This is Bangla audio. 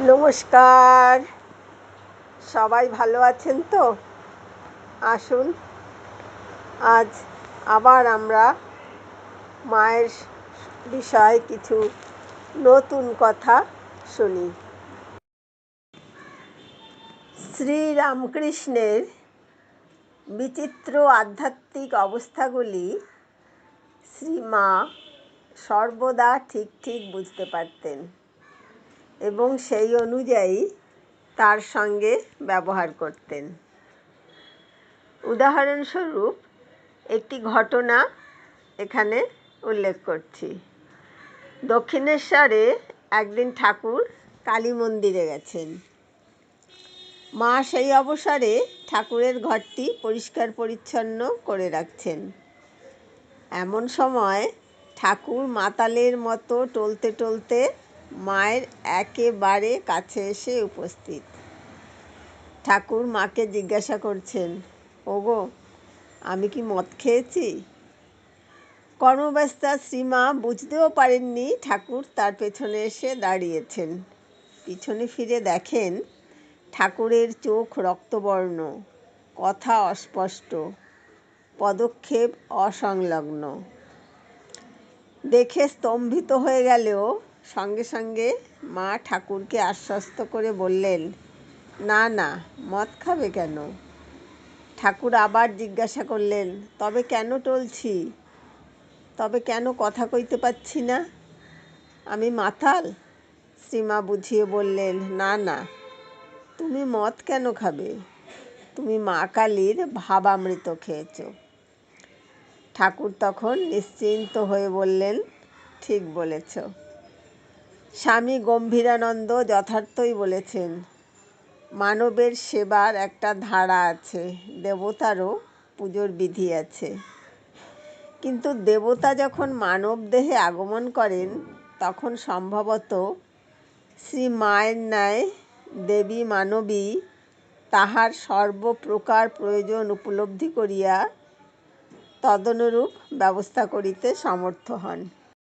নমস্কার। সবাই ভালো আছেন তো? আসুন। আজ আবার আমরা মায়ের বিষয়ে কিছু নতুন কথা শুনি। শ্রীরামকৃষ্ণের বিচিত্র আধ্যাত্মিক অবস্থাগুলি শ্রীমা সর্বদা ঠিক ঠিক বুঝতে পারতেন। এবং সেই অনুযায়ী তার সঙ্গে ব্যবহার করতেন। উদাহরণস্বরূপ, একটি ঘটনা এখানে উল্লেখ করছি। দক্ষিণেশ্বরে একদিন ঠাকুর কালী মন্দিরে গেছেন। মা সেই অবসরে ঠাকুরের ঘরটি পরিষ্কার পরিচ্ছন্ন করে রাখছেন। এমন সময় ঠাকুর মাতালের মতো টলতে টলতে মায়ের একেবারে কাছে এসে উপস্থিত। ঠাকুর মাকে জিজ্ঞাসা করছেন, ওগো, আমি কি মদ খেয়েছি? কর্মব্যস্তা শ্রীমা বুঝতেও পারেননি ঠাকুর তার পেছনে এসে দাঁড়িয়েছেন। পিছনে ফিরে দেখেন ঠাকুরের চোখ রক্তবর্ণ, কথা অস্পষ্ট, পদক্ষেপ অসংলগ্ন। দেখে স্তম্ভিত হয়ে গেলেও সঙ্গে সঙ্গে মা ঠাকুরকে আশ্বস্ত করে বললেন, না না, মদ খাবে কেন? ঠাকুর আবার জিজ্ঞাসা করলেন, তবে কেন টলছি? তবে কেন কথা কইতে পাচ্ছি না? আমি মাতাল? শ্রীমা বুঝিয়ে বললেন, না না, তুমি মদ কেন খাবে? তুমি মা কালীর ভাবামৃত খেয়েছ। ঠাকুর তখন নিশ্চিন্ত হয়ে বললেন, ঠিক বলেছ। স্বামী গম্ভীরানন্দ যথার্থই বলেছেন, মানবের সেবার একটা ধারা আছে, দেবতারও পুজোর বিধি আছে। কিন্তু দেবতা যখন মানব দেহে আগমন করেন, তখন সম্ভবত শ্রী মায়ের ন্যায় দেবী মানবী তাহার সর্বপ্রকার প্রয়োজন উপলব্ধি করিয়া তদনুরূপ ব্যবস্থা করিতে সমর্থ হন।